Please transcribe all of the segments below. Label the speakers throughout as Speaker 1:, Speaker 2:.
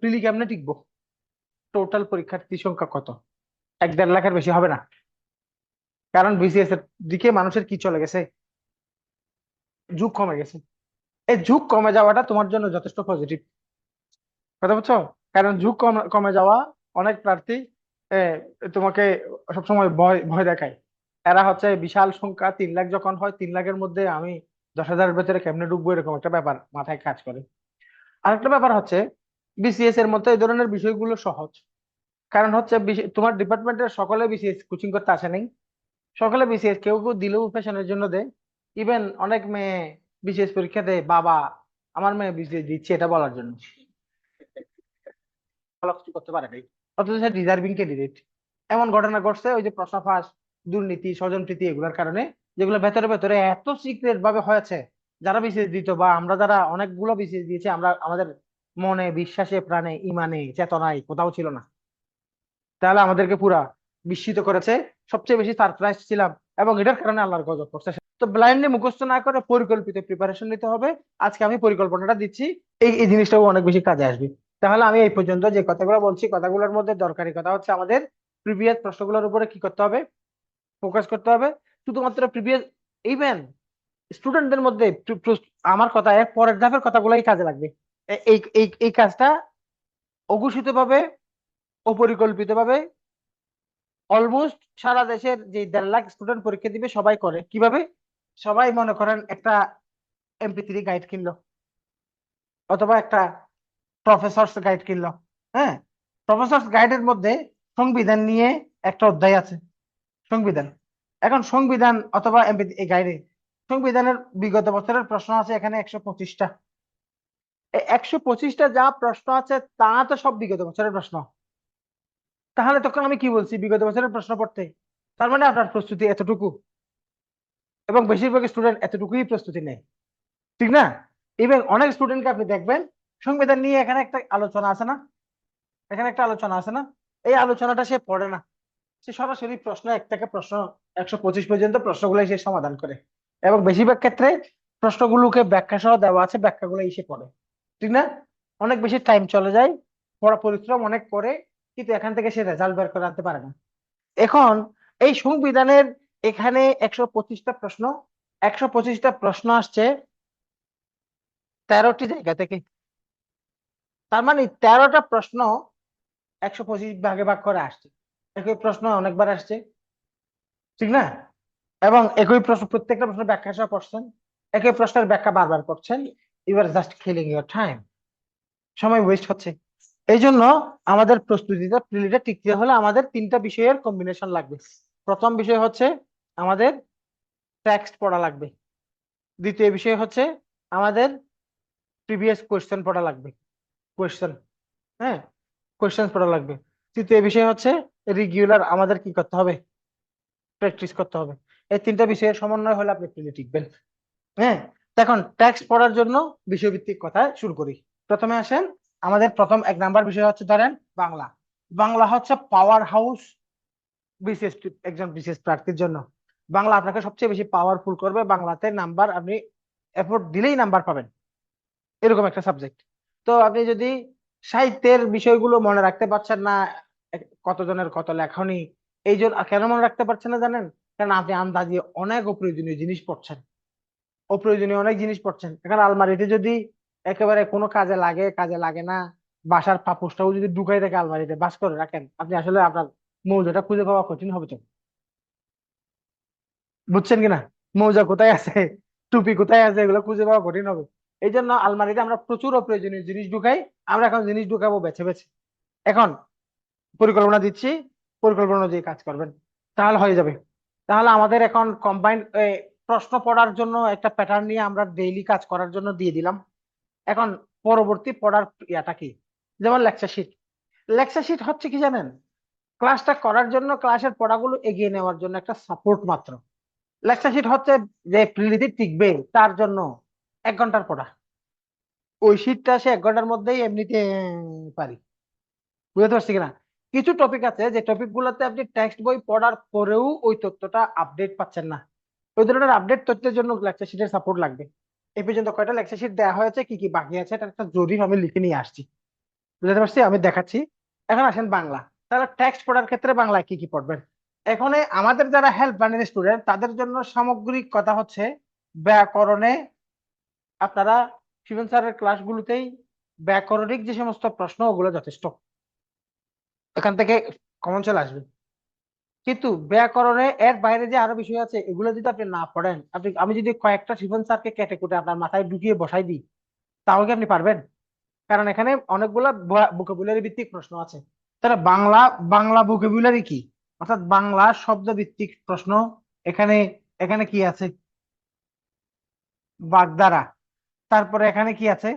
Speaker 1: প্রিলি কেমনে টিকবো। টোটাল পরীক্ষার্থী সংখ্যা কত? এক দেড় লাখের বেশি হবে না। কারণ বিসিএস এর দিকে মানুষের কি চলে গেছে? ঝুঁক কমে গেছে। এই ঝুঁক কমে যাওয়াটা তোমার জন্য যথেষ্ট পজিটিভ কথা বুঝছ? কারণ ঝুঁক কমে যাওয়া অনেক প্রার্থী তোমাকে সবসময় ভয় ভয় দেখায়। এরা হচ্ছে বিশাল সংখ্যা, তিন লাখ যখন হয়, তিন লাখের মধ্যে আমি দশ হাজারের ভেতরে কেমনে ঢুকবো এরকম একটা ব্যাপার মাথায় কাজ করে। আরেকটা ব্যাপার হচ্ছে বিসিএস এর মধ্যে এই ধরনের বিষয়গুলো সহজ। কারণ হচ্ছে তোমার ডিপার্টমেন্টের সকলে বিসিএস কোচিং করতে আসে নাই। সকলে বিসিএস কেউ কেউ দিলেও ফ্যাশনের জন্য দেয়। ইভেন অনেক মেয়ে বিসিএস পরীক্ষা দেয়, বাবা, আমার মেয়ে বিসিএস দিচ্ছে এটা বলার জন্য। ভালো কিছু করতে পারে নাই। অথচ সে ডিজার্ভিং ক্যান্ডিডেট এমন ঘটনা ঘটছে, ওই যে প্রশ্ন ফাঁস, দুর্নীতি, স্বজনপ্রীতি এগুলোর কারণে, যেগুলো ভেতরে ভেতরে এত সিক্রেট ভাবে হয়েছে, যারা বিসিএস দিত বা আমরা যারা অনেকগুলো বিসিএস দিয়েছি, আমরা আমাদের মনে, বিশ্বাসে, প্রাণে, ইমানে, চেতনায় কোথাও ছিল না। তাহলে আমাদেরকে পুরা বিস্মিত করেছে। সবচেয়ে বেশি সারপ্রাইজ ছিলাম এবং এটার কারণে আল্লাহর গজব করছে। তো ব্লাইন্ডলি মুখস্থ না করে পরিকল্পিত প্রিপারেশন নিতে হবে। আজকে আমি পরিকল্পনাটা দিচ্ছি। এই এই জিনিসটাও অনেক বেশি কাজে আসবে। তাহলে আমি এই পর্যন্ত যে কথাগুলো বলছি, কথাগুলোর মধ্যে দরকারি কথা হচ্ছে আমাদের প্রিভিয়াস প্রশ্নগুলোর উপরে কি করতে হবে? ফোকাস করতে হবে। শুধুমাত্র প্রিভিয়াস ইভেন স্টুডেন্টদের মধ্যে, আমার কথা এর পরের ধাপের কথাগুলোই কাজে লাগবে। এই এই এই কাজটা অঘোষিত ভাবে অপরিকল্পিত ভাবে অলমোস্ট সারা দেশের যে দেড় লাখ স্টুডেন্ট পরীক্ষা দিবে, সবাই করে। কীভাবে? সবাই মনে করেন একটা এমপি থ্রি গাইড কিনলো। অথবা একটা প্রফেসরস গাইড কিনলো। হ্যাঁ? প্রফেসরস গাইডের মধ্যে সংবিধান নিয়ে একটা অধ্যায় আছে। সংবিধান। এখন সংবিধান অথবা এমপি গাইডে সংবিধানের বিগত বছরের প্রশ্ন আছে, এখানে একশো পঁচিশটা। একশো পঁচিশটা যা প্রশ্ন আছে, তা তো সব বিগত বছরের প্রশ্ন। তাহলে তখন আমি কি বলছি বিগত বছরের প্রশ্ন পড়তে? তার মানে আপনার প্রস্তুতি এতটুকু। এবং বেশিরভাগ স্টুডেন্ট এতটুকুই প্রস্তুতি নেয়। ঠিক না? ইভেন অনেক স্টুডেন্টকে আপনি দেখবেন, সংবিধান নিয়ে এখানে একটা আলোচনা আছে না? এখানে একটা আলোচনা আছে না? এই আলোচনাটা সে পড়ে না। সে সরাসরি প্রশ্ন এক থেকে প্রশ্ন, একশো পঁচিশ পর্যন্ত প্রশ্নগুলোই সে সমাধান করে। এবং বেশিরভাগ ক্ষেত্রে প্রশ্নগুলোকে ব্যাখ্যা সহ দেওয়া আছে ব্যাখ্যাগুলো এসে পড়ে। ঠিক না? অনেক বেশি টাইম চলে যায় পড়া পরিশ্রম অনেক করে, কিন্তু এখান থেকে সে রেজাল্ট বের করে আনতে পারে না। এখন এই সংবিধানের এখানে একশো পঁচিশটা প্রশ্ন, একশো পঁচিশটা প্রশ্ন আসছে তেরোটি জায়গা থেকে। তার মানে তেরোটা প্রশ্ন একশো পঁচিশ ভাগে ভাগ করে আসছে। একই প্রশ্ন অনেকবার আসছে, ঠিক না? এবং একই প্রশ্ন, প্রত্যেকটা প্রশ্ন ব্যাখ্যা সহ পড়ছেন, একই প্রশ্নের ব্যাখ্যা বারবার করছেন। You are just killing your time সময় ওয়েস্ট হচ্ছে। এই জন্য আমাদের প্রস্তুতিটা প্রিলিটা টিকতে হলে আমাদের তিনটা বিষয়ের কম্বিনেশন লাগবে। প্রথম বিষয় হচ্ছে আমাদের টেক্সট পড়া লাগবে। দ্বিতীয় বিষয় হচ্ছে আমাদের প্রিভিয়াস কোয়েশ্চেন পড়া লাগবে। কোয়েশ্চেন হ্যাঁ? কোয়েশ্চেন পড়া লাগবে। তৃতীয় বিষয় হচ্ছে রেগুলার আমাদের কি করতে হবে? প্র্যাকটিস করতে হবে। এই তিনটা বিষয়ের সমন্বয় হলে আপনি প্রিলি টিকবেন। হ্যাঁ? এখন ট্যাক্স পড়ার জন্য বিষয়ভিত্তিক কথা শুরু করি। প্রথমে আসেন, আমাদের প্রথম এক নাম্বার বিষয় হচ্ছে ধরেন বাংলা। বাংলা হচ্ছে পাওয়ার হাউস বিশেষ একজন বিশেষ প্রার্থীর জন্য। বাংলা আপনাকে সবচেয়ে বেশি পাওয়ারফুল করবে, বাংলাতে নাম্বার আপনি এফোর্ট দিলেই নাম্বার পাবেন। এরকম একটা সাবজেক্ট তো আপনি যদি সাহিত্যের বিষয়গুলো মনে রাখতে পারছেন না কতজনের কত লেখনি, এই জন্য কেন মনে রাখতে পারছেন না জানেন? কারণ আপনি আন্দাজে অনেক অপ্রয়োজনীয় জিনিস পড়ছেন। অপ্রয়োজনীয় অনেক জিনিস পড়ছেন। এখন আলমারিতে যদি একেবারে কোনো কাজে লাগে কাজে লাগে না, বাসার পাপোশটাও যদি ঢুকাই রাখে আলমারিতে, বাস করে রাখেন, আপনি আসলে আপনার মৌজাটা খুঁজে পাওয়া কঠিন হবে তো। বুঝছেন কিনা? মৌজা কোথায় আছে? টুপি কোথায় আছে? এগুলো খুঁজে পাওয়া কঠিন হবে। এই জন্য আলমারিতে আমরা প্রচুর অপ্রয়োজনীয় জিনিস ঢুকাই, আমরা এখন জিনিস ঢুকাবো বেছে বেছে। এখন পরিকল্পনা দিচ্ছি, পরিকল্পনা অনুযায়ী কাজ করবেন। তাহলে হয়ে যাবে। তাহলে আমাদের এখন কম্বাইন্ড প্রশ্ন পড়ার জন্য একটা প্যাটার্ন নিয়ে আমরা ডেইলি কাজ করার জন্য দিয়ে দিলাম। এখন পরবর্তী পড়ার ইয়াটা কি? যেমন লেকচার শিট লেকচার শিট হচ্ছে কি জানেন? ক্লাসটা করার জন্য ক্লাসের পড়াগুলো এগিয়ে নেওয়ার জন্য একটা সাপোর্ট মাত্র। লেকচার শিট হচ্ছে যে প্রিলিতে টিকবে তার জন্য এক ঘণ্টার পড়া। ওই শীটটা সে এক ঘণ্টার মধ্যেই এমনিতে পারি। বুঝতে পারছি কিনা? কিছু টপিক আছে যে টপিক গুলোতে আপনি টেক্সট বই পড়ার পরেও ওই তথ্যটা আপডেট পাচ্ছেন না। ওই ধরনের আপডেট তথ্যের জন্য লেকচার শিটের সাপোর্ট লাগবে। এই পর্যন্ত কয়টা লেকচার শিট দেওয়া হয়েছে, কি কি বাকি আছে এটা একটা জরিপ আমি লিখে নিয়ে আসছি। বুঝতে পারছি? আমি দেখাচ্ছি। এখন আসেন বাংলা। তাহলে টেক্সট পড়ার ক্ষেত্রে বাংলায় কি কি পড়বেন? এখানে আমাদের যারা হেল্প লাইনের স্টুডেন্ট তাদের জন্য সামগ্রিক কথা হচ্ছে ব্যাকরণে আপনারা শিবন স্যারের ক্লাসগুলোতেই ব্যাকরণিক যে সমস্ত প্রশ্ন, ওগুলো যথেষ্ট। এখান থেকে কমন চলে আসবে। কিন্তু ব্যাকরণে এর বাইরে যে আরও বিষয় আছে, এগুলো যদি আপনি না পড়েন, আপনি, আমি যদি কয়েকটা শিবন স্যারকে কেটে কুটে আপনার মাথায় ঢুকিয়ে বসাই দিই, তাহলে কি আপনি পারবেন? কারণ এখানে অনেকগুলা ভোকাবুলারি ভিত্তিক প্রশ্ন আছে। তাহলে বাংলা বাংলা ভোকাবুলারি কি? অর্থাৎ বাংলা শব্দ ভিত্তিক প্রশ্ন, এখানে এখানে কি আছে? বাগদারা। তারপরে এখানে কি আছে?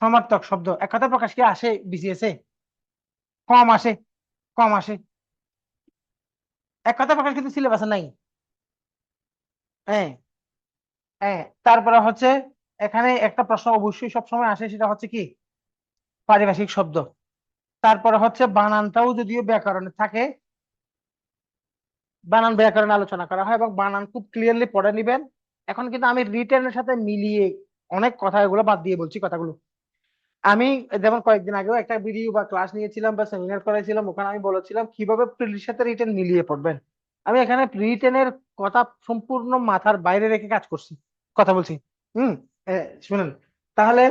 Speaker 1: সমার্থক শব্দ। এক কথা প্রকাশ কি আসে? বিসিএস কম আসে কম আসে। এক কথা প্রকাশ কিন্তু সিলেবাসে নাই। হ্যাঁ হ্যাঁ তারপরে হচ্ছে এখানে একটা প্রশ্ন অবশ্যই সবসময় আসে, সেটা হচ্ছে কি? পারিভাষিক শব্দ। তারপরে হচ্ছে বানানটাও যদিও ব্যাকরণে থাকে, বানান ব্যাকরণে আলোচনা করা হয় এবং বানান খুব ক্লিয়ারলি পড়ে নিবেন। এখন কিন্তু আমি রিটেনের সাথে মিলিয়ে অনেক কথা এগুলো বাদ দিয়ে বলছি কথাগুলো। আমি যেমন কয়েকদিন আগেও একটা ভিডিও বা ক্লাস নিয়েছিলাম বা সেমিনার করেছিলাম ওখানে আমি বলেছিলাম কীভাবে প্রিলির সাথে রিটেন মিলিয়ে পড়বেন। আমি এখানে রিটেনের কথা সম্পূর্ণ মাথার বাইরে রেখে কাজ করছি, কথা বলছি। হুম শুনেন। তাহলে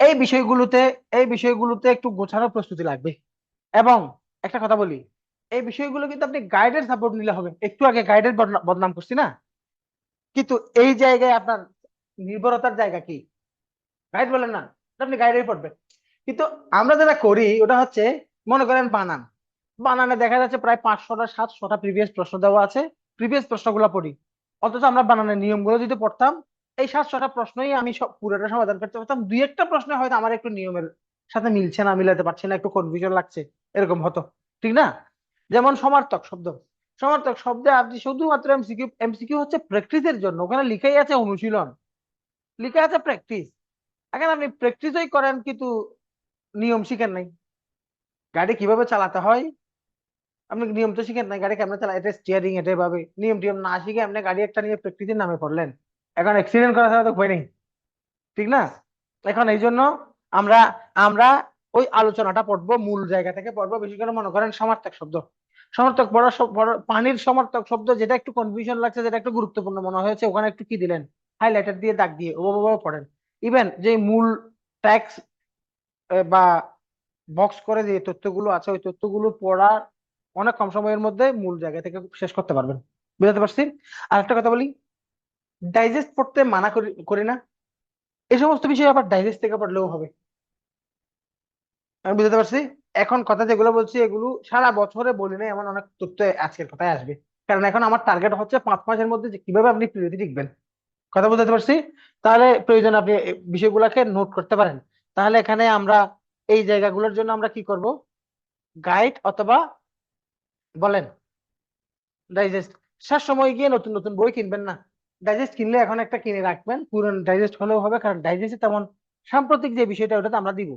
Speaker 1: এই বিষয়গুলোতে এই বিষয়গুলোতে একটু গোছানো প্রস্তুতি লাগবে। এবং একটা কথা বলি, এই বিষয়গুলো কিন্তু আপনি গাইডের সাপোর্ট নিলে হবে। একটু আগে গাইডের বদনাম করছি না? কিন্তু এই জায়গায় আপনার নির্ভরতার জায়গা কি? গাইড বলেন না। আপনি গাইডেই পড়বেন কিন্তু আমরা যেটা করি, ওটা হচ্ছে, মনে করেন বানান। বানানে দেখা যাচ্ছে প্রায় পাঁচশোটা, সাতশোটা প্রিভিয়াস প্রশ্ন দেওয়া আছে। প্রিভিয়াস প্রশ্নগুলো পড়ি। অথচ আমরা বানানের নিয়মগুলো যদি পড়তাম, এই সাতশোটা প্রশ্নই আমি সব পুরোটা সমাধান করতে পারতাম। দুই একটা প্রশ্নে হয়তো আমার একটু নিয়মের সাথে মিলছে না, মিলাতে পারছি না, একটু কনফিউশন লাগছে, এরকম হতো। ঠিক না? যেমন সমার্থক শব্দ। সমার্থক শব্দে আপনি শুধুমাত্র এমসিকিউ এমসিকিউ হচ্ছে প্র্যাকটিসের জন্য। ওখানে লিখাই আছে অনুশীলন। লিখা আছে প্র্যাকটিস এখন আপনি প্র্যাকটিসই করেন, কিন্তু নিয়ম শিখেন নাই। গাড়ি কীভাবে চালাতে হয়? আপনি নিয়ম তো শিখেন নাই, গাড়ি কেমন চালা এটা স্টিয়ারিং এটা ভাবে নিয়ম টিয়ম না শিখে আপনি গাড়ি একটা নিয়ে প্র্যাকটিসের নামে পড়লেন। এখন অ্যাক্সিডেন্ট করা ছাড়া তো ভয় নেই। ঠিক না? এখন এই জন্য আমরা আমরা ওই আলোচনাটা পড়ব, মূল জায়গা থেকে পড়ব বেশি করে মনে করেন সমার্থক শব্দ। সমর্থক বড় পানির সমর্থক শব্দ, যেটা একটু কনফিউশন লাগছে, যেটা একটু গুরুত্বপূর্ণ মনে হয়েছে, ওখানে একটু কি দিলেন? হাইলাইটার দিয়ে দাগ দিয়ে ওভাবে পড়েন। ইভেন যে মূল ট্যাক্স বা বক্স করে যে তথ্যগুলো আছে, ওই তথ্যগুলো পড়ার অনেক কম সময়ের মধ্যে মূল জায়গা থেকে শেষ করতে পারবেন। বুঝাতে পারছি? আর একটা কথা বলি ডাইজেস্ট পড়তে মানা করি না। এই সমস্ত বিষয় আবার ডাইজেস্ট থেকে পড়লেও হবে। আমি বুঝতে পারছি? এখন কথা যেগুলো বলছি, এগুলো সারা বছরে বলি না এমন অনেক তথ্য আজকের কথায় আসবে। কারণ এখন আমার টার্গেট হচ্ছে পাঁচ মাসের মধ্যে যে কীভাবে আপনি প্রিয়তি লিখবেন। কথা বুঝতে পারছি? তাহলে প্রয়োজন আপনি বিষয়গুলোকে নোট করতে পারেন। তাহলে এখানে আমরা এই জায়গাগুলোর জন্য আমরা কি করব? গাইড অথবা বলেন ডাইজেস্ট শেষ সময় গিয়ে নতুন নতুন বই কিনবেন না। ডাইজেস্ট কিনলে এখন একটা কিনে রাখবেন, পুরনো ডাইজেস্ট হলেও হবে, কারণ ডাইজেস্টে তেমন সাম্প্রতিক যে বিষয়টা ওটাতে আমরা দিব।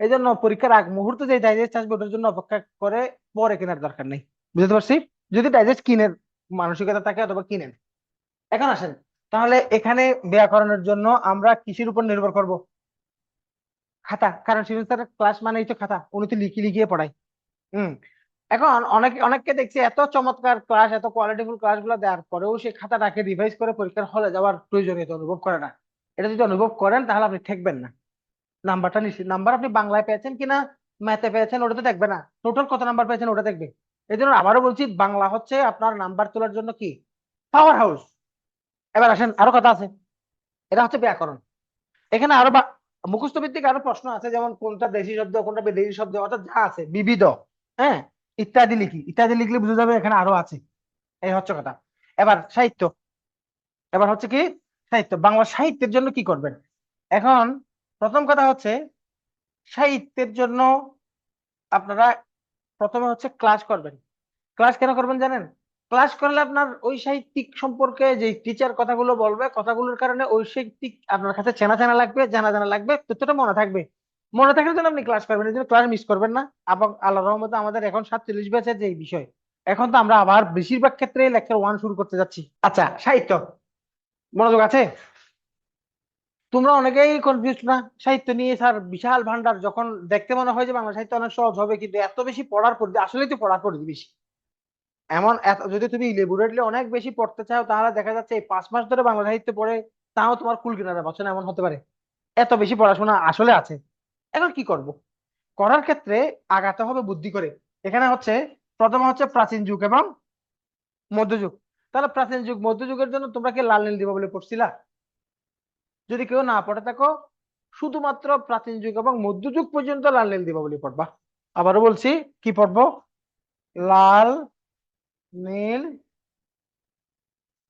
Speaker 1: এই জন্য পরীক্ষার আগ মুহূর্তে যে ডাইজেস্ট আসবে ওটার জন্য অপেক্ষা করে পরে কেনার দরকার নেই। বুঝতে পারছি? যদি ডাইজেস্ট কিনের মানসিকতা থাকে অথবা কিনেন। এখন আসেন। তাহলে এখানে ব্যাকরণের জন্য আমরা কিসের উপর নির্ভর করব? খাতা। কারণ স্যার ক্লাস মানেই তো খাতা। উনি তো লিখি লিখিয়ে পড়াই হুম। এখন অনেক, অনেককে দেখছি এত চমৎকার ক্লাস এত কোয়ালিটিফুল ক্লাসগুলো দেওয়ার পরেও সে খাতাটাকে রিভাইজ করে পরীক্ষার হলে যাওয়ার প্রয়োজনীয়তা অনুভব করে না। এটা যদি অনুভব করেন তাহলে আপনি ঠেকবেন না। নাম্বারটা নিশ্চিত নাম্বার আপনি বাংলায় পেয়েছেন কিনা, ম্যাথে পেয়েছেন ওটা তো দেখবে না। টোটাল কত নাম্বার পেয়েছেন ওটা দেখবে এই জন্য আবারও বলছি, বাংলা হচ্ছে আপনার নাম্বার তোলার জন্য কি? পাওয়ার হাউস এবার আসেন, আরও কথা আছে। এটা হচ্ছে ব্যাকরণ। এখানে আরও মুখস্থ ভিত্তিক আরও প্রশ্ন আছে, যেমন কোনটা দেশি শব্দ, কোনটা বিদেশি শব্দ, অর্থাৎ যা আছে, বিবিধ হ্যাঁ? ইত্যাদি লিখি। ইত্যাদি লিখলে বুঝে যাবে এখানে আরও আছে। এই হচ্ছে কথা। এবার সাহিত্য। এবার হচ্ছে কি? সাহিত্য। বাংলা সাহিত্যের জন্য কি করবেন? এখন প্রথম কথা হচ্ছে, সাহিত্যের জন্য আপনারা প্রথমে হচ্ছে ক্লাস করবেন। ক্লাস কেন করবেন জানেন? ক্লাস করলে আপনার ওই সাহিত্যিক সম্পর্কে যে টিচার কথাগুলো বলবে, কথাগুলোর কারণে ওই সাহিত্যিক আপনার কাছে চেনা চেনা লাগবে, জানা জানা লাগবে ততটা মনে থাকবে। মনে থাকার জন্য আপনি ক্লাস করবেন, এই জন্য ক্লাস মিস করবেন না। এবং আল্লাহ রহমতে আমাদের এখন সাতচল্লিশ ব্যাচের যে বিষয়। এখন তো আমরা আবার বেশিরভাগ ক্ষেত্রে লেকচার ওয়ান শুরু করতে যাচ্ছি। আচ্ছা সাহিত্য। মনোযোগ আছে? তোমরা অনেকেই কনফিউজ না। সাহিত্য নিয়ে স্যার বিশাল ভান্ডার যখন দেখতে মনে হয় যে বাংলা সাহিত্য অনেক সহজ হবে, কিন্তু এত বেশি পড়ার পর আসলেই তো পড়ার পর বেশি। এমন যদি তুমি ইলেবোরেটলি অনেক বেশি পড়তে চাও, তাহলে দেখা যাচ্ছে এই পাঁচ মাস ধরে বাংলা সাহিত্য পড়ে, তাও তোমার কুল কিনারা পাচ্ছ না, এমন হতে পারে। এত বেশি পড়াশোনা আসলে আছে। এখন কি করব? করার ক্ষেত্রে আগাতে হবে বুদ্ধি করে। এখানে হচ্ছে, প্রথম হচ্ছে প্রাচীন যুগ এবং মধ্যযুগ তাহলে প্রাচীন যুগ মধ্যযুগের জন্য তোমরা কি লাল নীল দিবা বলে পড়ছিলা? যদি কেউ না পড়ে থাকো শুধুমাত্র প্রাচীন যুগ এবং মধ্যযুগ পর্যন্ত লাল নীল বলে পড়বা। আবারও বলছি, কি পড়ব? Lal Neel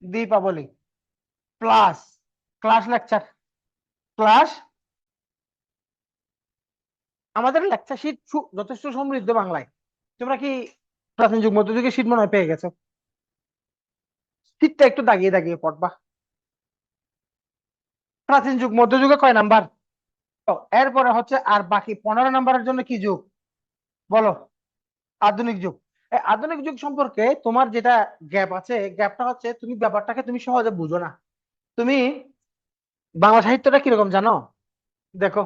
Speaker 1: Dipaboli plus class lecture. Class? আমাদের লেকচার শিট যথেষ্ট সমৃদ্ধ বাংলায়। তোমরা কি প্রাচীন যুগ, মধ্যযুগের শীট মনে হয় পেয়ে গেছো? শীতটা একটু দাগিয়ে দাগিয়ে পড়বা। প্রাচীন যুগ, মধ্যযুগে কয় নাম্বার? এরপরে হচ্ছে আর বাকি পনেরো নাম্বারের জন্য কি যুগ? বলো, আধুনিক যুগ। আধুনিক যুগ সম্পর্কে তোমার যেটা গ্যাপ আছে গ্যাপটা হচ্ছে তুমি ব্যাপারটাকে তুমি সহজে বুঝো না। তুমি বাংলা সাহিত্যটা কীরকম জানো? দেখো,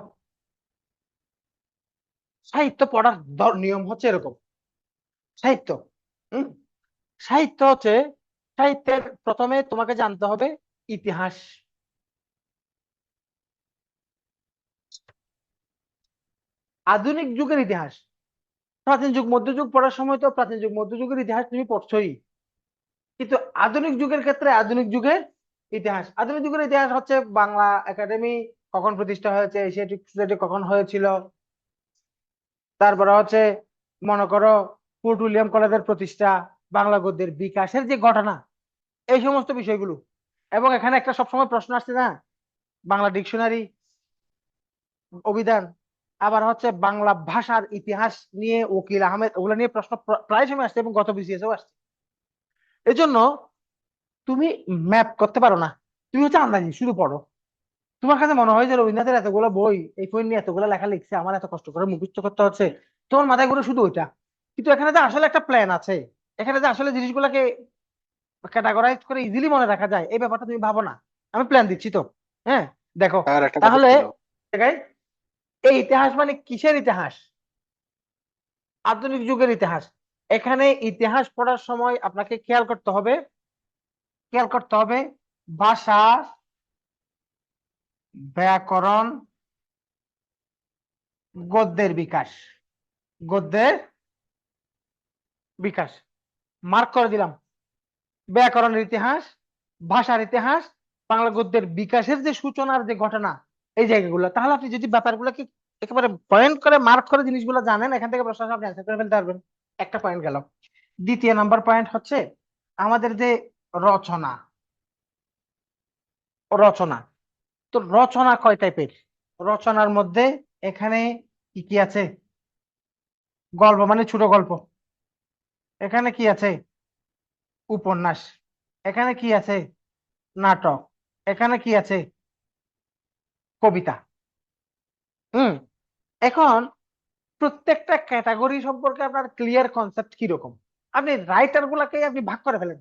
Speaker 1: সাহিত্য পড়ার নিয়ম হচ্ছে এরকম। সাহিত্য, হম? সাহিত্য হচ্ছে, সাহিত্যের প্রথমে তোমাকে জানতে হবে ইতিহাস। আধুনিক যুগের ইতিহাস। প্রাচীন যুগ মধ্যযুগ পড়ার সময় তো প্রাচীন যুগ মধ্যযুগের ইতিহাস তুমি পড়ছোই। কিন্তু আধুনিক যুগের ক্ষেত্রে আধুনিক যুগের ইতিহাস, আধুনিক যুগের ইতিহাস হচ্ছে বাংলা একাডেমি কখন প্রতিষ্ঠা হয়েছে এশিয়াটিক সোসাইটি কখন হয়েছিল। তারপরে হচ্ছে, মনে করো ফোর্ট উইলিয়াম কলেজের প্রতিষ্ঠা, বাংলা গদ্যের বিকাশের যে ঘটনা, এই সমস্ত বিষয়গুলো। এবং এখানে একটা সবসময় প্রশ্ন আসছে না? বাংলা ডিকশনারি, অভিধান আবার হচ্ছে বাংলা ভাষার ইতিহাস নিয়ে ওকিল আহমেদ ওগুলো নিয়ে প্রশ্ন প্রায় সময় আসছে এবং গত বিসিএসও আসছে। এজন্য তুমি ম্যাপ করতে পারো না। তুমি হচ্ছে আন্দাজি শুধু পড়ো। তোমার কাছে মনে হয় যে রবীন্দ্রনাথের এতগুলো বই এই বই নিয়ে এতগুলো লেখা লিখছে আমার এত কষ্ট করে মুখস্থ করতে হচ্ছে তোমার মাথায় ঘুরে শুধু ওইটা। কিন্তু এখানে যে আসলে একটা প্ল্যান আছে এখানে যে আসলে জিনিসগুলোকে ক্যাটাগরাইজ করে ইজিলি মনে রাখা যায় এই ব্যাপারটা তুমি ভাবো না। আমি প্ল্যান দিচ্ছি তো। হ্যাঁ দেখো তাহলে জায়গায় এই ইতিহাস মানে কিসের ইতিহাস? আধুনিক যুগের ইতিহাস। এখানে ইতিহাস পড়ার সময় আপনাকে খেয়াল করতে হবে। খেয়াল করতে হবে, ভাষা, ব্যাকরণ, গদ্যের বিকাশ। গদ্যের বিকাশ। মার্ক করে দিলাম। ব্যাকরণের ইতিহাস, ভাষার ইতিহাস, বাংলা গদ্যের বিকাশের যে সূচনার যে ঘটনা এই জায়গাগুলো। তাহলে আপনি যদি ব্যাপারগুলোকে একেবারে পয়েন্ট করে মার্ক করে জিনিসগুলো জানেন, এখান থেকে প্রশ্ন আপনি অ্যান্সার করে ফেলতে পারবেন। একটা পয়েন্ট গেল। দ্বিতীয় নাম্বার পয়েন্ট হচ্ছে আমাদের যে রচনা। রচনা। তো রচনা কয় টাইপের রচনার মধ্যে এখানে কি কি আছে? গল্প মানে ছোট গল্প। এখানে কি আছে? উপন্যাস। এখানে কি আছে? নাটক। এখানে কি আছে? কবিতা। হুম, এখন প্রত্যেকটা ক্যাটাগরি সম্পর্কে আপনার ক্লিয়ার কনসেপ্ট কীরকম? আপনি রাইটার গুলাকে আপনি ভাগ করে ফেলেন।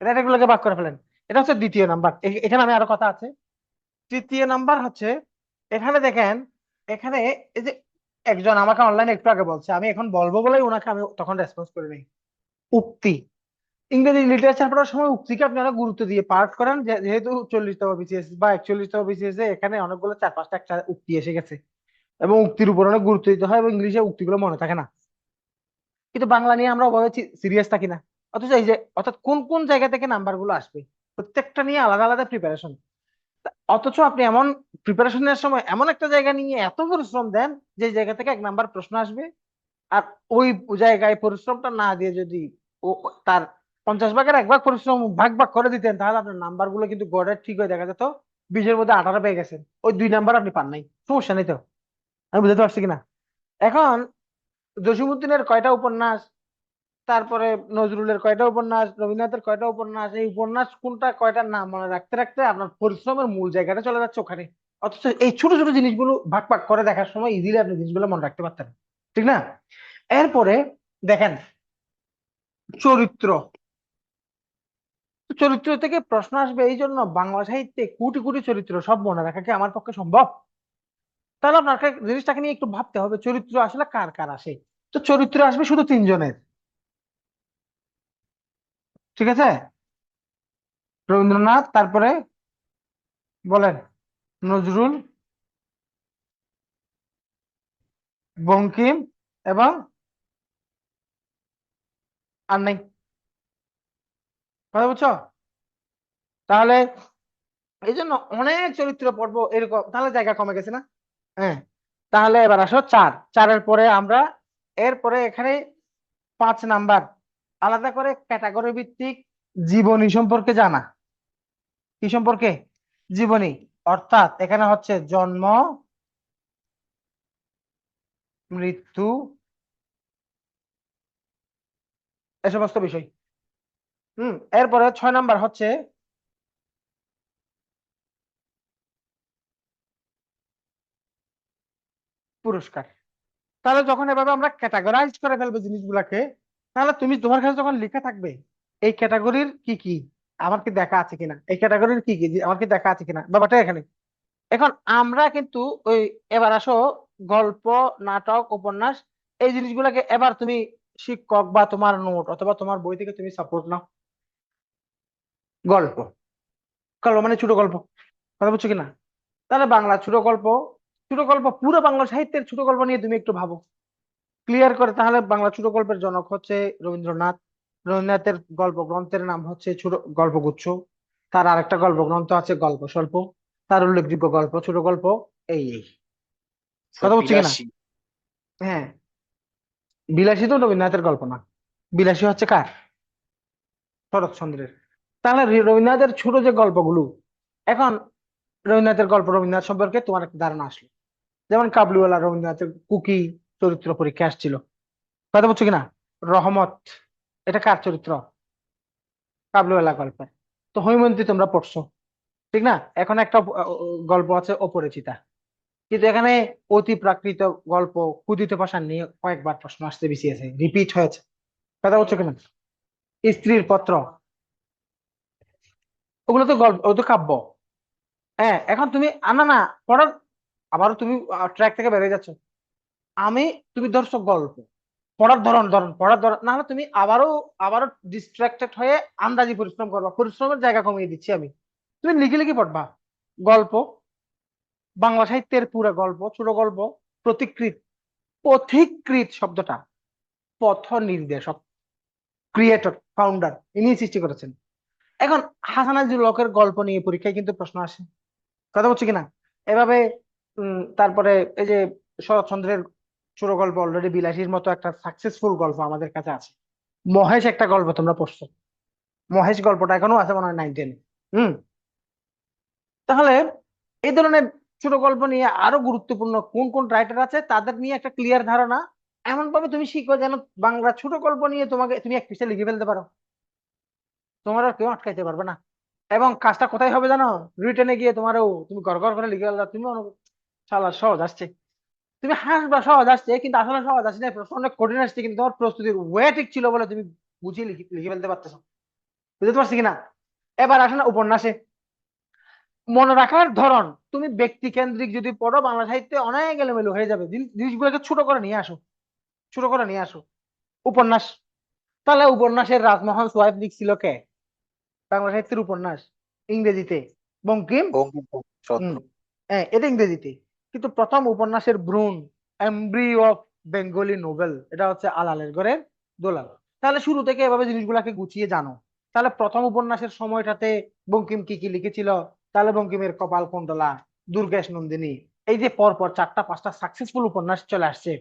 Speaker 1: রাইটার গুলাকে ভাগ করে ফেলেন। এটা হচ্ছে দ্বিতীয় নাম্বার এখানে আমি আরও কথা আছে। তৃতীয় নাম্বার হচ্ছে, এখানে দেখেন, এখানে এই যে একজন আমাকে অনলাইনে একটু আগে বলছে, আমি এখন বলব বলেই ওনাকে আমি তখন রেসপন্স করে নিই উক্তি। ইংরেজি লিটারেচার পড়ার সময় উক্তিকে আপনারা গুরুত্ব দিয়ে পাঠ করেন যেহেতু চল্লিশতম বিসিএস বা একচল্লিশতম বিসিএস এখানে অনেকগুলো চার পাঁচটা একটা উক্তি এসে গেছে। এবং উক্তির উপর অনেক গুরুত্ব দিতে হয় এবং ইংলিশে উক্তিগুলো মনে থাকে না। কিন্তু বাংলা নিয়ে আমরা ওভাবে সিরিয়াস থাকি না। অথচ এই যে, অর্থাৎ কোন কোন জায়গা থেকে নাম্বারগুলো আসবে, প্রত্যেকটা নিয়ে আলাদা আলাদা প্রিপারেশন অথচ আপনি এমন প্রিপারেশনের সময় এমন একটা জায়গা নিয়ে এত পরিশ্রম দেন, যে জায়গা থেকে এক নাম্বার প্রশ্ন আসবে। আর ওই জায়গায় পরিশ্রমটা না দিয়ে যদি ও তার পঞ্চাশ ভাগের এক ভাগ পরিশ্রম ভাগ ভাগ করে দিতেন, তাহলে আপনার নাম্বারগুলো কিন্তু গড়ের ঠিক হয়ে দেখা যেত, বিশের মধ্যে আঠারো পেয়ে গেছেন। ওই দুই নাম্বার আপনি পান নাই, সমস্যা নেই তো। আমি বুঝতে পারছি কিনা? এখন জসিমুদ্দিনের কয়টা উপন্যাস, তারপরে নজরুলের কয়টা উপন্যাস, রবীন্দ্রনাথের কয়টা উপন্যাস, এই উপন্যাস কোনটা, কয়টা নাম মনে রাখতে রাখতে আপনার পরিশ্রমের মূল জায়গাটা চলে যাচ্ছে ওখানে। অথচ এই ছোট ছোট জিনিসগুলো ভাগ ভাগ করে দেখার সময় ইজিলি আপনি জিনিসগুলো মনে রাখতে পারতেন। ঠিক না? এরপরে দেখেন, চরিত্র। চরিত্র থেকে প্রশ্ন আসবে এই জন্য বাংলা সাহিত্যে কোটি কোটি চরিত্র সব মনে রাখা কি আমার পক্ষে সম্ভব? তাহলে আপনাকে জিনিসটাকে নিয়ে একটু ভাবতে হবে, চরিত্র আসলে কার কার আসে? তো চরিত্র আসবে শুধু তিনজনের। ঠিক আছে? রবীন্দ্রনাথ, তারপরে বলেন, নজরুল, বঙ্কিম এবং আর নাই। কথা বুঝছ? তাহলে এই জন্য অনেক চরিত্র পর্ব এরকম, তাহলে জায়গা কমে গেছে না? হ্যাঁ তাহলে এবার আসো চার। চারের পরে আমরা, এরপরে এখানে পাঁচ নাম্বার। আলাদা করে ক্যাটাগরি ভিত্তিক জীবনী সম্পর্কে জানা। কি সম্পর্কে? জীবনী। অর্থাৎ এখানে হচ্ছে জন্ম, মৃত্যু, এ সমস্ত বিষয়। হুম, এরপরে ছয় নাম্বার হচ্ছে পুরস্কার। তাহলে যখন এভাবে আমরা ক্যাটাগরাইজ করে ফেলব জিনিসগুলাকে, তাহলে তুমি তোমার কাছে যখন লেখা থাকবে, এই ক্যাটাগরির কি কি? আমার কি দেখা আছে কিনা? এই ক্যাটাগরির কি কি? আমার কি দেখা আছে কিনা? ব্যাপারটা এখানে। এখন আমরা কিন্তু ওই, এবার আসো গল্প, নাটক, উপন্যাস, এই জিনিসগুলোকে এবার তুমি শিক্ষক বা তোমার নোট অথবা তোমার বই থেকে তুমি সাপোর্ট নাও। গল্প। গল্প মানে ছোট গল্প। কথা বুঝছ কিনা? তাহলে বাংলা ছোট গল্প ছোট গল্প পুরো বাংলা সাহিত্যের ছোট গল্প নিয়ে তুমি একটু ভাবো। ক্লিয়ার করে তাহলে বাংলা ছোট গল্পের জনক হচ্ছে রবীন্দ্রনাথ। রবীন্দ্রনাথের গল্প গ্রন্থের নাম হচ্ছে ছোট গল্পগুচ্ছ। তার আরেকটা গল্প গ্রন্থ আছে গল্প স্বল্প তার উল্লেখযোগ্য গল্প ছোট গল্প এই এই। কথা বুঝছ কিনা? হ্যাঁ। বিলাসী তো রবীন্দ্রনাথের গল্প না। বিলাসী হচ্ছে কার? শরৎচন্দ্রের। তাহলে রবীন্দ্রনাথের ছোট যে গল্পগুলো, এখন রবীন্দ্রনাথের গল্প রবীন্দ্রনাথ সম্পর্কে তোমার একটা ধারণা আসলো। যেমন কাবুলিওয়ালা রবীন্দ্রনাথের কুকি চরিত্র পরীক্ষা আসছিল। কথা বলছো কিনা? রহমত, এটা কার চরিত্র? কাবুলিওয়ালা গল্পের। তো হৈমন্তী তোমরা পড়ছো, ঠিক না? এখন একটা গল্প আছে অপরিচিতা। কিন্তু এখানে অতি প্রাকৃত গল্প, কুদিত পাষাণ নিয়ে কয়েকবার প্রশ্ন আসতে বেশি আছে রিপিট হয়েছে। কথা বলছো কিনা? স্ত্রীর পত্র ওগুলো তো গল্প, ওগুলো তো কাব্য। হ্যাঁ এখন তুমি আনা না পড়ার আবারও তুমি ট্র্যাক থেকে বেরিয়ে যাচ্ছ। আমি, তুমি ধরছো গল্প। পড়ার ধরন ধরন, পড়ার ধরন। না হলে তুমি আবারও আবারও ডিস্ট্রাক্টেড হয়ে আন্দাজি পরিশ্রম করবা। পরিশ্রমের জায়গা কমিয়ে দিচ্ছি আমি। তুমি লিখে লিখে পড়বা। গল্প, বাংলা সাহিত্যের পুরো গল্প, ছোট গল্প, প্রতিকৃত, পথিকৃত শব্দটা। পথ নির্দেশক ক্রিয়েটর ফাউন্ডার ইনি সৃষ্টি করেছেন। এখন হাসান হকের গল্প নিয়ে পরীক্ষায় কিন্তু প্রশ্ন আসে। কথা বলছি কিনা? এভাবে তারপরে এই যে শরৎচন্দ্রের ছোট গল্প অলরেডি বিলাসীর মতো একটা সাকসেসফুল গল্প আমাদের কাছে আছে। মহেশ একটা গল্প তোমরা পড়ছো। মহেশ গল্পটা এখনও আছে মনে হয় নাইন টেনে হম? তাহলে এই ধরনের ছোট গল্প নিয়ে আরও গুরুত্বপূর্ণ কোন কোন রাইটার আছে, তাদের নিয়ে একটা ক্লিয়ার ধারণা। এমন ভাবে তুমি শিখো যেন বাংলা ছোট গল্প নিয়ে তোমাকে, তুমি এক পৃষ্ঠা লিখে ফেলতে পারো। তোমার আর কেউ আটকাইতে পারবে না। এবং কাজটা কোথায় হবে জানো? রিটেনে গিয়ে তোমারও তুমি গড় গড় করে লিখে ফেললা তুমি শালা, সহজ আসছে। তুমি হাসবা, সহজ আসছে, কিন্তু আসলে সহজ আসছে প্রশ্ন অনেক কঠিন আসছে, কিন্তু তোমার প্রস্তুতির ওয়ে ঠিক ছিল বলে তুমি বুঝিয়ে লিখে ফেলতে পারতেছো। বুঝতে পারছি কিনা? এবার আসে না উপন্যাসে। মনে রাখার ধরন, তুমি ব্যক্তি কেন্দ্রিক যদি পড়ো, বাংলা সাহিত্যে অনেক এলোমেলো হয়ে যাবে। জিনিসগুলোকে ছোট করে নিয়ে আসো। ছোট করে নিয়ে আসো। উপন্যাস। তাহলে উপন্যাসের রাজমোহন সোয়াইফ লিখছিল কে? বাংলা সাহিত্যের উপন্যাস ইংরেজিতে। বঙ্কিম? হ্যাঁ এটা ইংরেজিতে। কিন্তু প্রথম উপন্যাসের ভ্রূণ এমব্রি অফ বেঙ্গলি নোবেল এটা হচ্ছে আলালের ঘরের দোলাল। তাহলে শুরু থেকে এভাবে জিনিসগুলাকে গুছিয়ে জানো। তাহলে প্রথম উপন্যাসের সময়টাতে বঙ্কিম কি কি লিখেছিল? তাহলে বঙ্কিমের কপাল কুণ্ডলা দুর্গেশ নন্দিনী এই যে পরপর চারটা পাঁচটা সাকসেসফুল উপন্যাস চলে আসছে।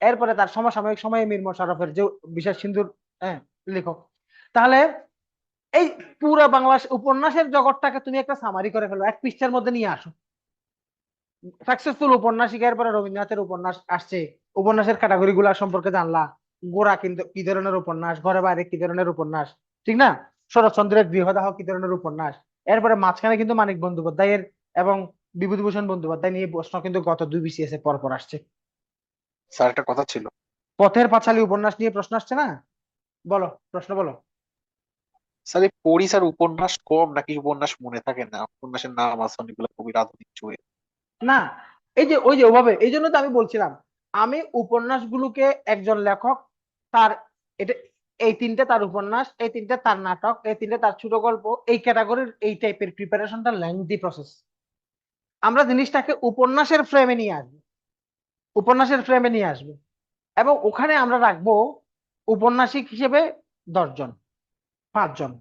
Speaker 1: এরপরে তার সমসাময়িক সময়ে মীর মোশাররফের যে বিশেষ সিন্ধুর হ্যাঁ লেখক। তাহলে এই পুরো বাংলা উপন্যাসের জগৎটাকে তুমি একটা সামারি করে ফেলো এক পৃষ্ঠার মধ্যে নিয়ে আসো। সাকসেসফুল উপন্যাসিক এরপরে রবীন্দ্রনাথের উপন্যাস আসছে উপন্যাসের ক্যাটাগরি গুলা সম্পর্কে জানলা। গোড়া কিন্তু কি ধরনের উপন্যাস ঘরে বাইরে কি ধরনের উপন্যাস ঠিক না? শরৎচন্দ্রের গৃহদাহ কি ধরনের উপন্যাস এরপরে মাঝখানে কিন্তু মানিক বন্দ্যোপাধ্যায়ের এবং বিভূতিভূষণ বন্দ্যোপাধ্যায় নিয়ে প্রশ্ন কিন্তু গত দুই বিসিএস এ পর পর আসছে।
Speaker 2: স্যার একটা কথা ছিল।
Speaker 1: পথের পাঁচালী উপন্যাস নিয়ে প্রশ্ন আসছে না? বলো প্রশ্ন বলো।
Speaker 2: স্যার পড়ি স্যার উপন্যাস কম নাকি উপন্যাস মনে থাকে না? উপন্যাসের নাম আছে অনেকগুলো কবির আধুনিক যুগে
Speaker 1: না, এই যে, ওই যে, ওভাবে, এই জন্য তো আমি বলছিলাম, আমি উপন্যাসগুলোকে একজন লেখক, তার এটা, এই তিনটে তার উপন্যাস, এই তিনটে তার নাটক, এই তিনটে তার ছোট গল্প, এই ক্যাটাগরির, এই টাইপের প্রিপারেশনটা লেংদি প্রসেস আমরা জিনিসটাকে উপন্যাসের ফ্রেমে নিয়ে আসব। উপন্যাসের ফ্রেমে নিয়ে আসব। এবং ওখানে আমরা রাখব উপন্যাসিক হিসেবে দশজন। পাঁচজন।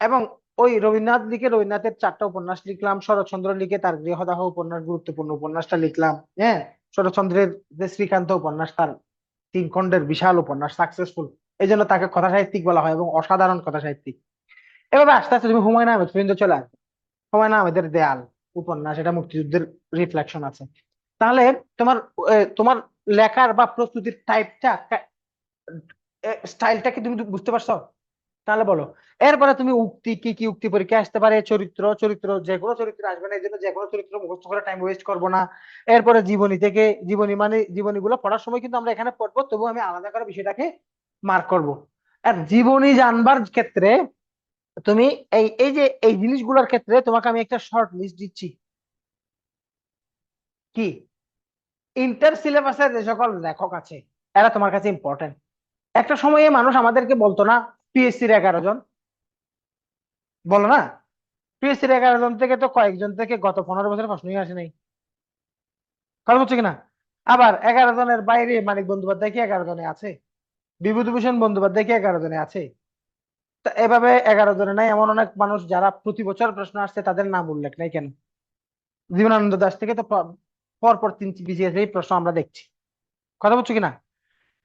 Speaker 1: এবং ওই রবীন্দ্রনাথ লিখে রবীন্দ্রনাথের চারটা উপন্যাস লিখলাম, শরৎচন্দ্র লিখে তার গৃহদাহ উপন্যাস, গুরুত্বপূর্ণ উপন্যাসটা লিখলাম হ্যাঁ? শরৎচন্দ্রের যে শ্রীকান্ত উপন্যাস, তার তিন খণ্ডের বিশাল উপন্যাস সাকসেসফুল এই জন্য তাকে কথা সাহিত্যিক বলা হয় এবং অসাধারণ কথা সাহিত্যিক এভাবে আস্তে আস্তে তুমি হুমায়ুন আহমেদ পর্যন্ত চলে আসবে হুমায়ুন আহমেদের দেয়াল, উপন্যাস, এটা মুক্তিযুদ্ধের রিফ্লেকশন আছে। তাহলে তোমার তোমার লেখার বা প্রস্তুতির টাইপটা স্টাইলটা কি তুমি বুঝতে পারছ? তাহলে বলো, এরপরে তুমি উক্তি কি কি উক্তি পরীক্ষা আসতে পারে, চরিত্র চরিত্র যে কোনো চরিত্র আসবে না, এই জন্য যে কোনো চরিত্র মুখস্থ করে টাইম ওয়েস্ট করব না। এরপরে জীবনী থেকে, জীবনী মানে জীবনী গুলো পড়ার সময় কিন্তু আমরা এখানে পড়ব, তবু আমি আলাদা করে বিষয়টাকে মার্ক করব। আর জীবনী জানবার ক্ষেত্রে তুমি এই এই যে, এই জিনিসগুলোর ক্ষেত্রে তোমাকে আমি একটা শর্ট লিস্ট দিচ্ছি। কি? ইন্টার সিলেবাসের যে সকল লেখক আছে, এরা তোমার কাছে ইম্পর্টেন্ট একটা সময়ে মানুষ আমাদেরকে বলতো না পিএসসির এগারো জন। বলো না? পিএসসির এগারো জন থেকে তো কয়েকজন থেকে গত পনেরো বছর প্রশ্নই আসে নাই। কথা হচ্ছে কিনা আবার এগারো জনের বাইরে মানিক বন্দ্যোপাধ্যায় কি এগারো জনে আছে? বিভূতিভূষণ বন্দ্যোপাধ্যায় কি এগারো জনে আছে? তা এভাবে এগারো জনে নাই, এমন অনেক মানুষ যারা প্রতি বছর প্রশ্ন আসছে, তাদের নাম উল্লেখ নাই কেন? জীবনানন্দ দাস থেকে তো পরপর তিন বিসিএস এই প্রশ্ন আমরা দেখছি। কথা বলছো কিনা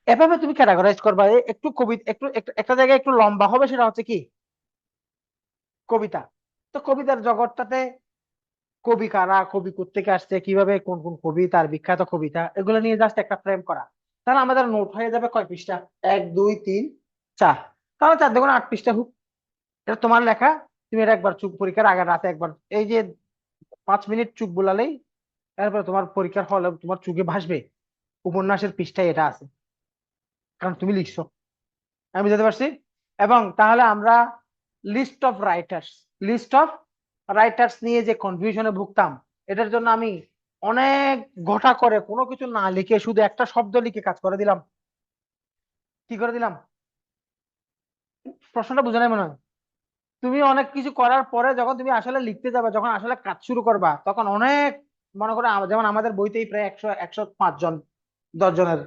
Speaker 1: এভাবে তুমি ক্যাটাগরাইজ করবা একটু কবিতা একটু, একটু- জায়গায় একটু লম্বা হবে, সেটা হচ্ছে কি? কবিতা। তো কবিতার জগৎটাতে কবি কারা, কবি কোত্থেকে আসছে, কীভাবে কোন কোন কবি, তার বিখ্যাত কবিতা, এগুলো নিয়ে জাস্ট একটা ফ্রেম করা। তাহলে আমাদের নোট হয়ে যাবে কয় পৃষ্ঠা? এক, দুই, তিন, চার। তাহলে চার দেখুন আট পৃষ্ঠা হোক। এটা তোমার লেখা, তুমি এটা একবার চুপ পরীক্ষার আগের রাতে একবার, এই যে পাঁচ মিনিট চুপ বোলালেই, তারপরে তোমার পরীক্ষার হলে তোমার চুকে ভাসবে। উপন্যাসের পৃষ্ঠায় এটা আছে। কারণ তুমি লিখছো। আমি বুঝতে পারছি? এবং তাহলে আমরা list of writers list of writers নিয়ে যে কনফিউশনে ভুগতাম, এটার জন্য আমি অনেক গোটা করে কোনো কিছু না লিখে শুধু একটা শব্দ লিখে কাজ করে দিলাম। কি করে দিলাম? প্রশ্নটা বুঝে নাই মনে হয়? তুমি অনেক কিছু করার পরে যখন তুমি আসলে লিখতে যাবে, যখন আসলে কাজ শুরু করবা, তখন অনেক মনে করো, যেমন আমাদের বইতেই প্রায় একশো একশো পাঁচ জন, দশ জনের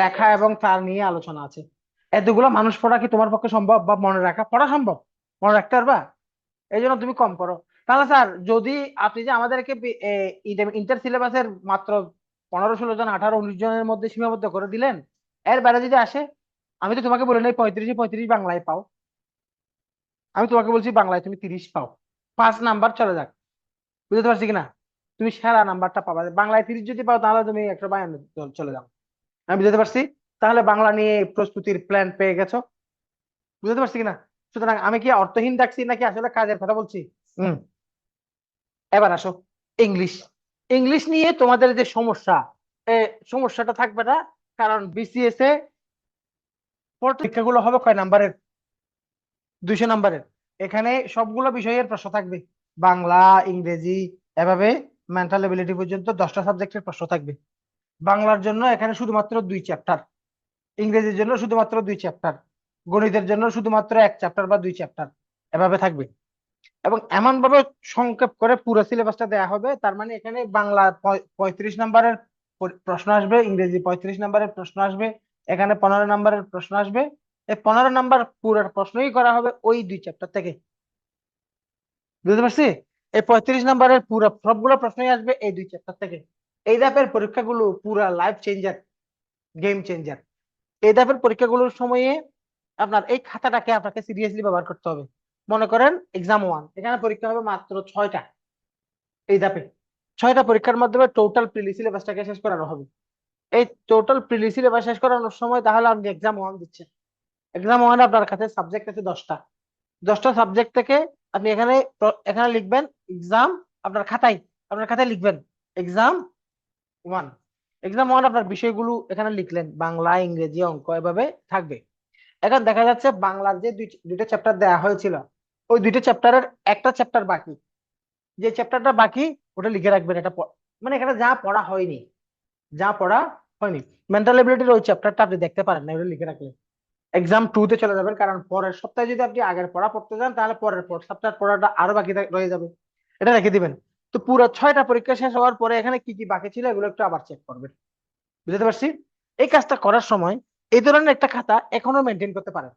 Speaker 1: লেখা এবং তার নিয়ে আলোচনা আছে। এতগুলো মানুষ পড়া কি তোমার পক্ষে সম্ভব বা মনে রাখা? পড়া সম্ভব। মনে রাখতে পারবা? এই জন্য তুমি কম করো তাহলে স্যার, যদি আপনি যে আমাদেরকে ইন্টার সিলেবাসের মাত্র পনেরো, ষোলো জন, আঠারো, উনিশ জনের মধ্যে সীমাবদ্ধ করে দিলেন, এর বাইরে যদি আসে, আমি তো তোমাকে বলে নাই পঁয়ত্রিশে পঁয়ত্রিশ বাংলায় পাও। আমি তোমাকে বলছি বাংলায় তুমি তিরিশ পাও। পাঁচ নাম্বার চলে যাক। বুঝতে পারছি কিনা তুমি সেরা নাম্বারটা পাবা। বাংলায় তিরিশ যদি পাও, তাহলে তুমি একশো বায়ান্ন চলে যাও। আমি বুঝতে পারছি? তাহলে বাংলা নিয়ে প্রস্তুতির প্ল্যান পেয়ে গেছো? বুঝতে পারছি কিনা? সুতরাং আমি কি অর্থহীন ডাকছি নাকি আসলে কাজের কথা বলছি? হুম। এবার আসো। ইংলিশ ইংলিশ নিয়ে তোমাদের যে সমস্যা সমস্যাটা থাকবে না, কারণ বিসিএস এ পরীক্ষাগুলো হবে কয় নাম্বারের? দুইশো নাম্বারের। এখানে সবগুলো বিষয়ের প্রশ্ন থাকবে। বাংলা, ইংরেজি, এভাবে মেন্টাল এবিলিটি পর্যন্ত দশটা সাবজেক্টের প্রশ্ন থাকবে। বাংলার জন্য এখানে শুধুমাত্র দুই চ্যাপ্টার ইংরেজির জন্য শুধুমাত্র দুই চ্যাপ্টার গণিতের জন্য শুধুমাত্র এক চ্যাপ্টার বা দুই চ্যাপ্টার এভাবে থাকবে। এবং এমন ভাবে সংক্ষেপ করে পুরো সিলেবাসটা দেয়া হবে, তার মানে এখানে বাংলা পঁয়ত্রিশ নাম্বারের প্রশ্ন আসবে, ইংরেজি পঁয়ত্রিশ নাম্বারের প্রশ্ন আসবে, এখানে পনেরো নাম্বারের প্রশ্ন আসবে, এই পনেরো নাম্বার পুরো প্রশ্নই করা হবে ওই দুই চ্যাপ্টার থেকে। বুঝতে পারছি? এই পঁয়ত্রিশ নাম্বারের পুরো সবগুলো প্রশ্নই আসবে এই দুই চ্যাপ্টার থেকে। এই ধাপের পরীক্ষাগুলো পুরা লাইফ চেঞ্জার গেম চেঞ্জার এই ধাপের পরীক্ষাগুলোর সময়ে আপনার এই খাতাটাকে আপনাকে সিরিয়াসলি ব্যবহার করতে হবে। মনে করেন এক্সাম ওয়ান এখানে পরীক্ষা হবে মাত্র ছয়টা। এই ধাপে ছয়টা পরীক্ষার মাধ্যমে টোটাল প্রিলি সিলেবাসটাকে শেষ করানো হবে। এই টোটাল প্রিলি সিলেবাস শেষ করানোর সময় তাহলে আপনি এক্সাম ওয়ান দিচ্ছেন। এক্সাম ওয়ান আপনার কাছে সাবজেক্ট আছে দশটা। দশটা সাবজেক্ট থেকে আপনি এখানে এখানে লিখবেন এক্সাম আপনার খাতায় আপনার খাতায় লিখবেন এক্সাম ওয়ান এক্সাম ওয়ান আপনার বিষয়গুলো এখানে লিখলেন, বাংলা, ইংরেজি অঙ্ক এভাবে থাকবে। এখন দেখা যাচ্ছে বাংলার যে দুই- দুইটা চ্যাপ্টার দেওয়া হয়েছিল, ওই দুইটা চ্যাপ্টারের একটা চ্যাপ্টার বাকি। যে চ্যাপ্টারটা বাকি, ওটা লিখে রাখবেন এটা মানে এখানে যা পড়া হয়নি, যা পড়া হয়নি। মেন্টাল এবিলিটির ওই চ্যাপ্টারটা আপনি দেখতে পারেন না, ওটা লিখে রাখলেন এক্সাম টু তে চলে যাবেন, কারণ পরের সপ্তাহে যদি আপনি আগের পড়া পড়তে যান, তাহলে পরের পর, সপ্তাহের পড়াটা আরও বাকি রয়ে যাবে। এটা রেখে দিবেন। তো পুরো ছয়টা পরীক্ষা শেষ হওয়ার পরে এখানে কি কি বাকি ছিল এগুলো একটু আবার চেক করবেন বুঝতে পারছি? এই কাজটা করার সময় এই ধরনের একটা খাতা এখনও মেনটেন করতে পারেন।